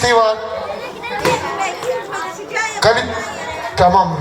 isteği var. Kalit tamam.